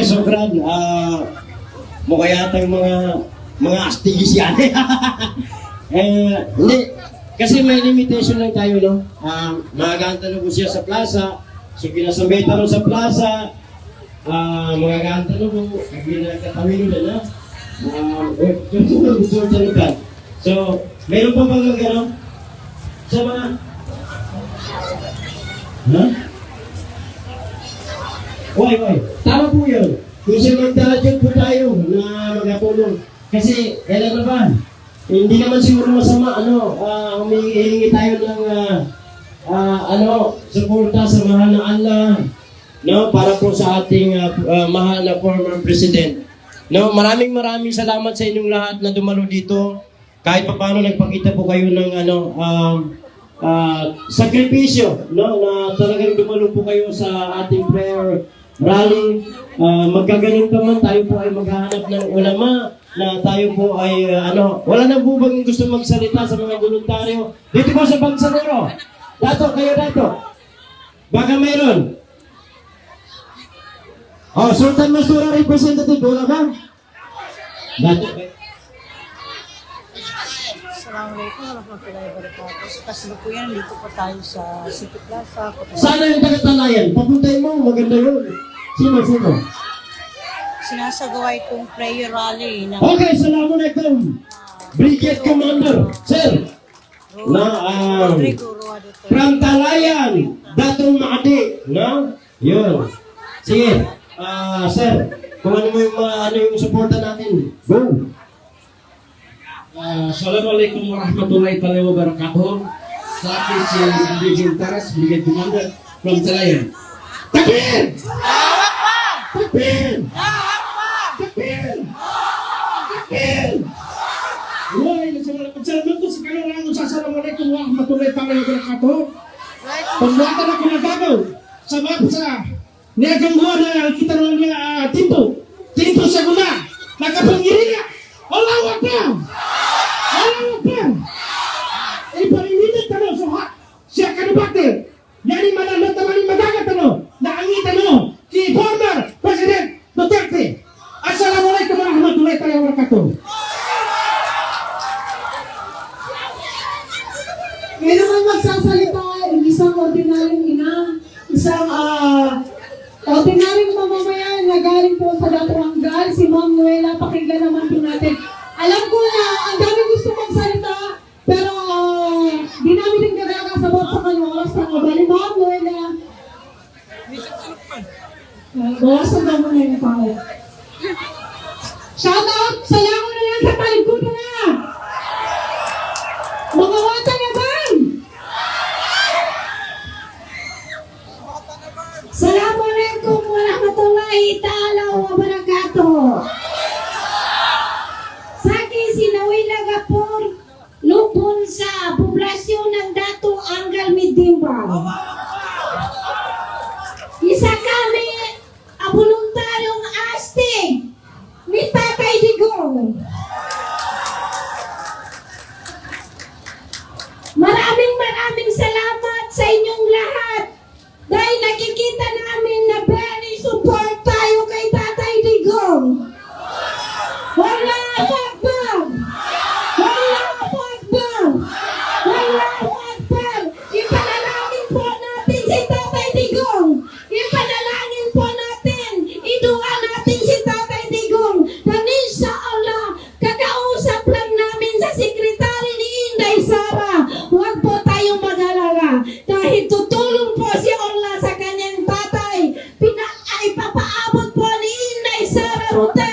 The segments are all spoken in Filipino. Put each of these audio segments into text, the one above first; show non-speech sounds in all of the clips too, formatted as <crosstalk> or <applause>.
Okay, so Brad, ah mukha yata yung mga mga astigis yan. <laughs> eh, hindi. Kasi may limitation lang tayo, no? Ah, magaganta na po siya sa plaza. So, kinasabay ron sa plaza. Ah, magaganta na po. Ginagkatawin na na. Ah, sa lugar. So, meron pa bang gano'n? Sa mga... Ha? Why, why? Tama po yun. Kung simantadyan po tayo na magkatulong. Kasi, kailan na ba? Hindi naman siguro masama, ano, uh, humihingi tayo ng, ah, ah, ano, suporta sa mahal na Allah, no, para po sa ating ah, ah, mahal na former president. No, maraming maraming salamat sa inyong lahat na dumalo dito. Kahit pa paano nagpakita po kayo ng ano, um, ah, sakripisyo, no, na talagang dumalo po kayo sa ating prayer rally. Uh, magkaganon pa man, tayo po ay maghahanap ng ulama na tayo po ay ah, ano, wala na po bang gusto magsalita sa mga voluntaryo? Dito po sa Bangsanero. Dato, kayo dato. Baka mayroon. Oh, Sultan Masura representative, wala ba? Dato, Assalamualaikum warahmatullahi wabarakatuh. Sa kasalukuyan, dito po tayo sa City Plaza. sana yung tagatalayan. Papuntay mo, maganda yun. Sino, sino? Sinasagawa itong prayer rally ng Okay, Assalamualaikum. Brigade Commander, Sir. Na, ah, Rodrigo Roa Duterte. From Talayan, Datong Makati. No? Yun. Sige. Ah, sir, kung ano mo yung mga, ano yung suporta natin. Go. Ah, Assalamualaikum warahmatullahi taala wabarakatuh. Sa akin si Brigadier Taras, Brigadier Commander from Talayan. Takbir! Takbir! Takbir! Takbir! Why, nagsalamat salamat ko sa kanarangan sa Assalamualaikum warahmatullahi taala wabarakatuh. Pagbuatan ako ng gagaw sa mapsa. Niyagang buwan na kita naman niya ah, tinto. Tinto sa guna. Nakapangiringa. Allahu Akbar! Allahu Akbar! Iparinit tanong sa hak. Siya kanubate. Yani mananot naman yung madagat tanong. Naangit tanong. Si former President Duterte. Assalamualaikum warahmatullahi taala wabarakatuh. May naman magsasalita, isang ordinaryong ina, isang ah, ordinaryong mamamayan na galing po sa Datuanggal, si Ma'am Nuela, pakinggan naman po natin. Alam ko na ang dami gusto magsalita, pero ah, di namin din nakakasabot sa kanyang oras na bali. Ma'am Nuela, uh, bawasan daw muna yung tao. Shout out! Salamat na yan sa paliguan na! Mga wata na ba? Assalamualaikum warahmatullahi ta'ala wabarakatuh. Sa akin si Nawila Gapur, lupon sa poblasyon ng Dato Anggal Midimba. Isa kami a voluntaryong astig ni Tatay Digong. Maraming tú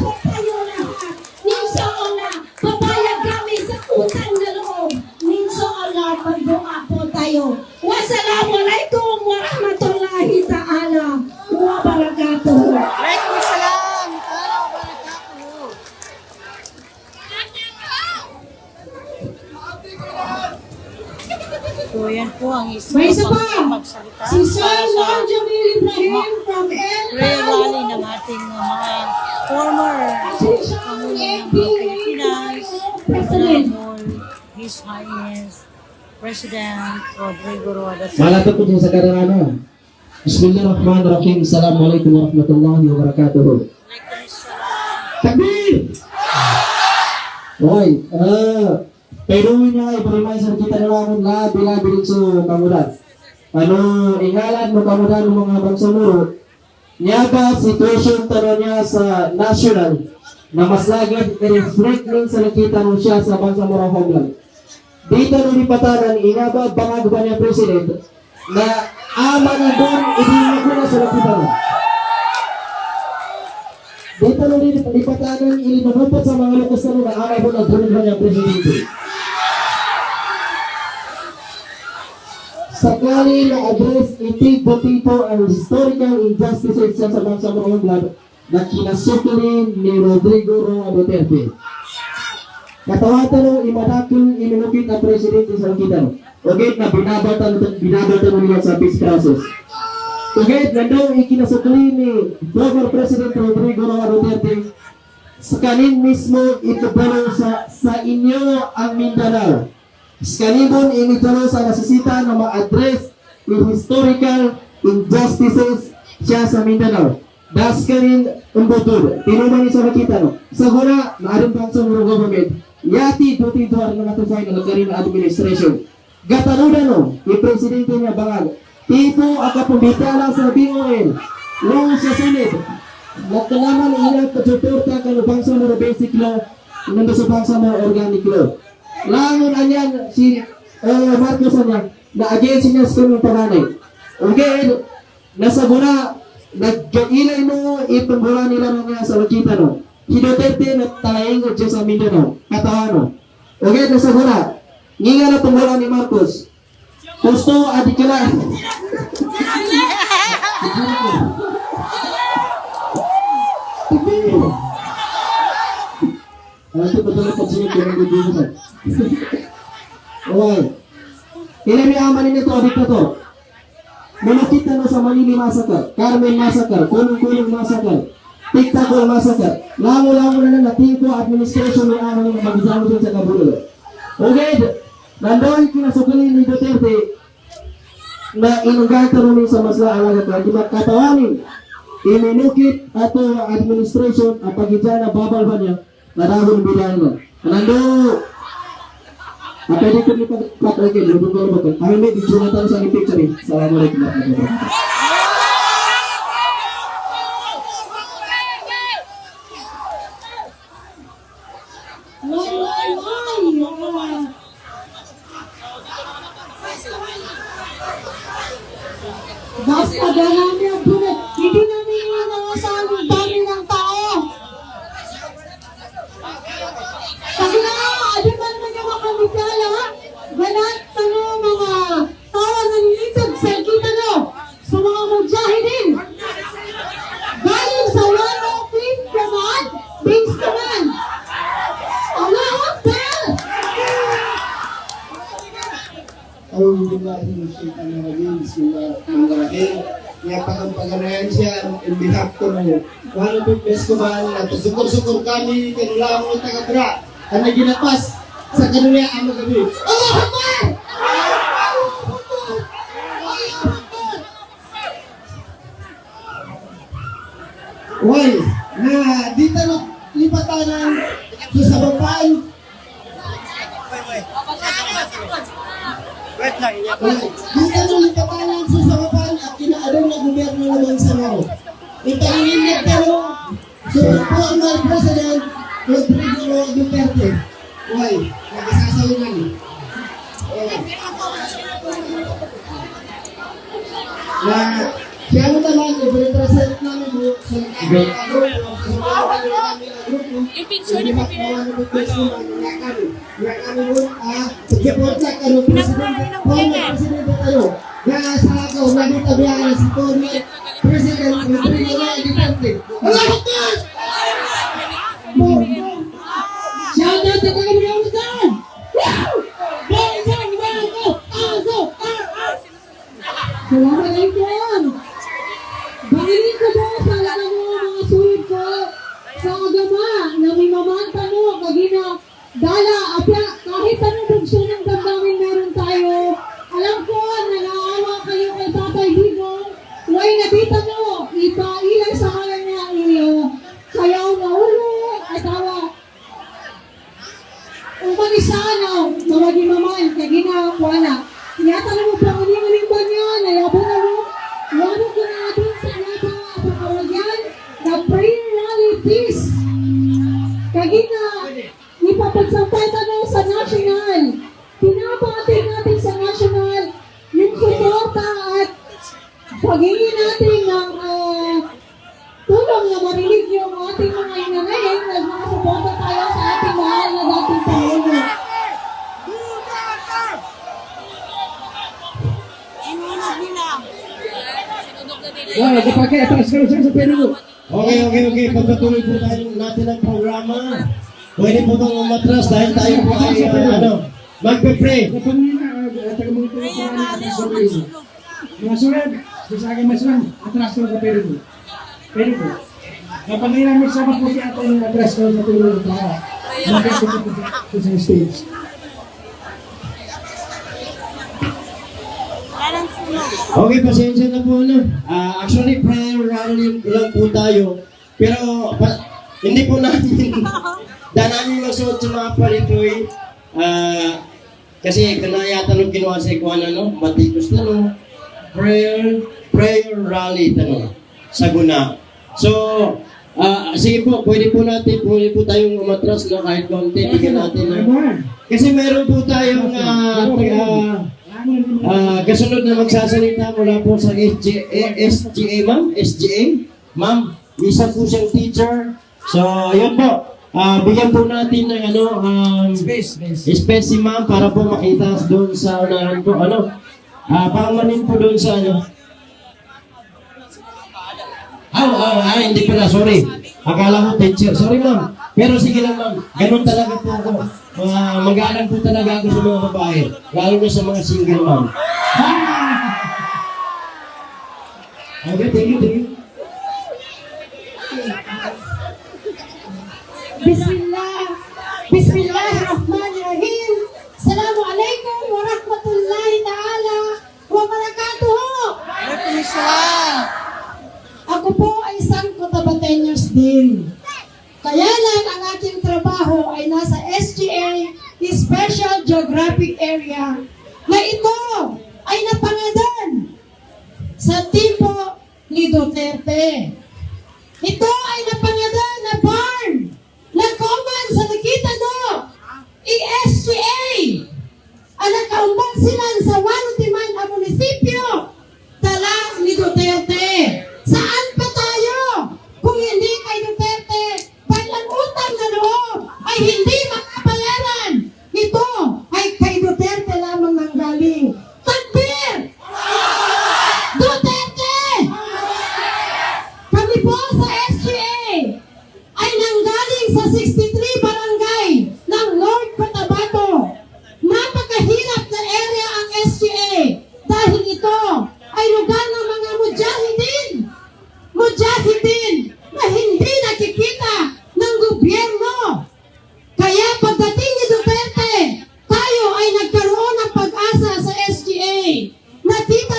Oh. President Rodrigo Duterte. Malapit po sa karanaano. Bismillahirrahmanirrahim. Assalamualaikum warahmatullahi wabarakatuh. Takbir! Okay, ah, pero nga iparimay kita na naman na bilabi rin sa kamudan. Ano, ingalan mo kamudan ng mga bangsamuro, niya ba situation taro niya sa national na mas lagad i-reflect rin sa nakita mo siya sa bangsamuro homeland. Dito nung ipatanan, inaba bangag ba niya president na ama na doon, ibigay ko na sa nakita mo. Dito nung ipatanan, ilinunupot sa mga lukas na na ama ko na doon ba niya presidente. Sakali na address itig butito ang historical injustices sa sa bansa England na kinasukulin ni Rodrigo Roa Duterte. Katawatan ng imanakil iminukit na presidente sa kita no. Ugit na binabatan binabatan mo niya sa process. Ugit na daw ikinasukli ni former President Rodrigo Duterte sa kanin mismo itubulong sa sa inyo ang Mindanao. Sa kanibon inituro sa nasisita na ma-address yung historical injustices siya sa Mindanao. Das kanin umbutod. Tinuman ni sa makita no. Sa guna, maaring pang sa muro government, yati duti duwar na natufay na nagkarin na administration. Gatanuda no, yung presidente niya bangag. Tipo akapumbita lang sa BOL. Long sa Senate. Nagkalaman ilang patuturta ka no bangsa mo basic law, nando sa bangsa mo organic law. Langon anyan si uh, Marcos anya na against niya sa kanyang panganay. Okay, nasa guna, nagkailay mo ipambula nila na niya sa wakita no. Si Duterte na talaingot siya sa Mindanao, katawano. Okay, nasa guna, nginga na tumula ni Marcos. Gusto adikila. Tipir. Ano ito pa tuloy pag sinip ko ng bibig mo? Okay. Ilan yung aman nito dito to? Manakita na sa Manili Massacre, Carmen Massacre, Kulong-Kulong Massacre, Tic-Tac-Toe Massacre. Lango-lango na na natin ko administration ng aman ng magdamo dyan sa Kabulo. Okay, nandoon kinasukuli ni Duterte na inungay tanong sa masla alaga ka, di katawanin iminukit ato ang administration ang pagidya na babal ba niya na dahon bidahan mo. Nando, nipa patragin, lubog ko ba ko? Kami may video na tayo sa aking picture eh. Assalamualaikum warahmatullahi wabarakatuh. রাস্তা দেখানোর po festival na sukur-sukur kami kanila mo taga-bra. Ang naginapas sa kanila ang magabi. Allah Akbar! Uy, Support lang ano, Presidente, former Presidente tayo. Kaya sa ako, nandito biyahe si Tony, President Umagisano, mawagi maman, kagina, wana. Yata na mo pa ba niya, nayabo na mo. Wano ko na natin sa yata pagkawagyan na pre-rally peace. Kagina, ipapagsampay tanong sa national. Pinapati natin sa national yung suporta at paghingi natin Kapag atras ka lang sa pwede mo. Okay, okay, okay. Pagpatuloy po tayo natin ang programa. Pwede po bang umatras dahil tayo po ay uh, ano, magpe-pray. Kapag taga mga nali sa mo. Mga sa akin mas lang, atras lang sa mo. Pwede mo. Kapag nila magsama po si ate yung atras lang sa mo. Makikita po po sa stage. Okay, pasensya na po ano. Ah, actually, prayer rally lang po tayo. Pero pa, hindi po namin <laughs> dahil namin masuot sa mga palitoy. Ah, kasi kana yata nung ginawa sa ikuan ano, matikos na no. Prayer, prayer rally tanong sa guna. So, ah, sige po, pwede po natin, pwede po tayong umatras na kahit konti, bigyan natin ng kasi meron po tayong uh, taga, ah, kasunod na magsasalita mula po sa SGA, SGA ma'am, SGA. Ma'am, isa po siyang teacher. So, yun po. Ah, bigyan po natin ng ano, um, space, space si ma'am para po makita doon sa unahan po. Ano? Ah, pangmanin po doon sa ano. Ah, ah, ah, hindi pala, sorry. Akala ko teacher. Sorry ma'am. Pero sige lang ma'am. Ganun talaga po ako. Mga magalang po talaga ako sa mga babae. Lalo na sa mga single ma'am. <laughs> Okay, thank you, thank you. Ni Duterte. Deepa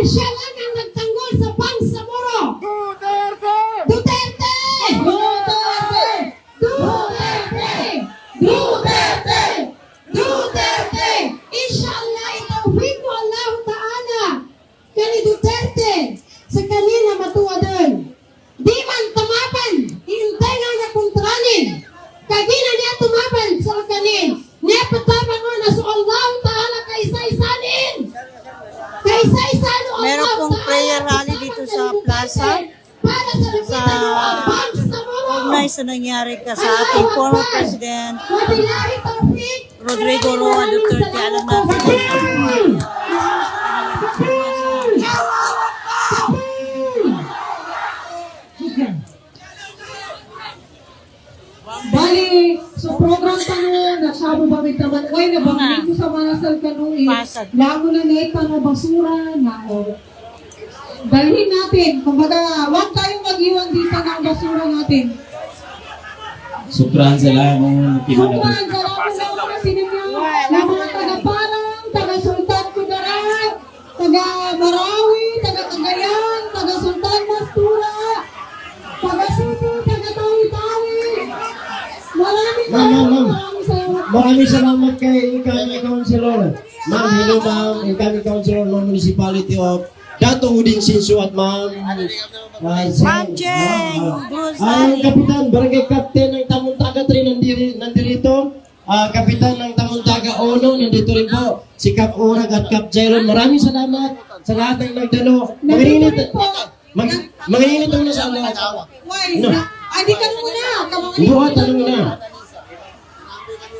Dahil Rodrigo Roa Duterte. Alam natin Bali, so program tanong, nagsabo ba may taman, oy, nabanggit ko sa mga salkanong eh. Pasad. Lago na na ito basura, na o. Dalhin natin, kumbaga, huwag tayong mag-iwan dito ng basura natin. Sukran sa lahat ng pinagawa. Sukuran, salamat sa mga mga taga-parang, taga-sultan Kudarat, taga-Marawi, taga-Cagayan, taga-sultan Mastura, taga-Cebu, taga-Tawi-Tawi. Maraming Ma'am, ma'am, ma'am. maraming salamat. Maraming salamat kay incoming councilor. Ma'am, hello ma'am, incoming councilor ng Municipality of Dato Uding Sinsu at ma'am. Uh, Ma'am Jeng, Ang kapitan, barangay captain ng Tamuntaga 3 nandiri, nandirito. Ah, kapitan ng Ono, nandito rin po. Si Cap Urag at Cap Jairon. Maraming salamat sa lahat ng nagdalo. Manginit, mag, manginit muna sa Allah. Why? No. Ay, di ka muna. Buhat, ano mo na?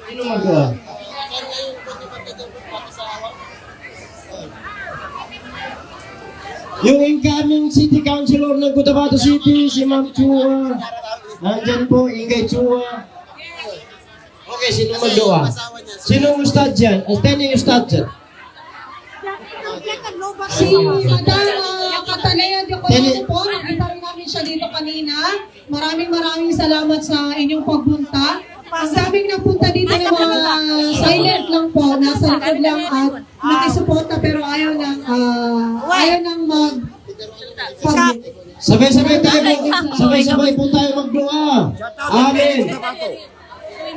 Sino magawa? Yung incoming city councilor ng Cotabato City, si Ma'am Chua. Nandyan po, Ingay Chua. Okay, sino magawa? Sino ustad dyan? Sino yung ustad dyan? Si Madam uh, de Colono po, nakita rin namin siya dito kanina. Maraming maraming salamat sa inyong pagpunta. Ang daming nagpunta dito ng mga silent lang po, nasa likod lang at nakisuporta pero ayaw nang uh, ayaw nang mag pag Sabay-sabay tayo, sabay-sabay po tayo magdua. Amen.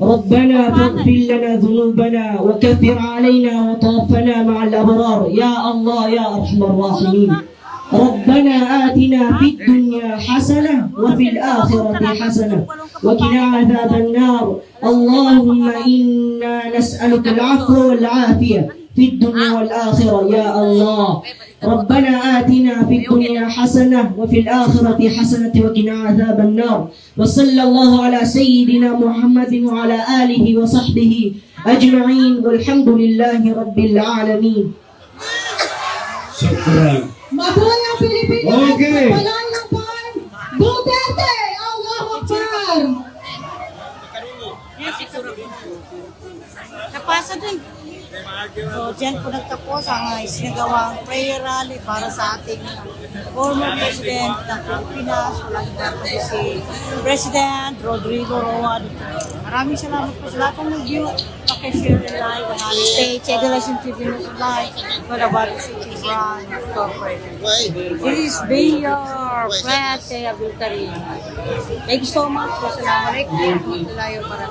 ربنا فاغفر لنا ذنوبنا وكفر علينا وتوفنا مع الأبرار. يا الله يا أرحم الراحمين. ربنا آتنا في الدنيا حسنة وفي الآخرة حسنة وقنا عذاب النار. اللهم إنا نسألك العفو والعافية. في الدنيا والآخرة يا الله ربنا آتنا في الدنيا حسنة وفي الآخرة حسنة وقنا عذاب النار وصلى الله على سيدنا محمد وعلى آله وصحبه أجمعين والحمد لله رب العالمين! Okay. Palayapan! Duterte! Akbar! Napasa din. So, dyan po nagtapos ang isinagawang prayer rally para sa ating former President ng Pilipinas, si President Rodrigo Roa Duterte. Maraming salamat po sa lahat ng nag-view. Pakishare and like ang aming page, Edelation TV News Live, Cotabato City Brand Corporation. This is Mayor Fred Abultarin. Thank you so much. Wassalamualaikum wabarakatuh.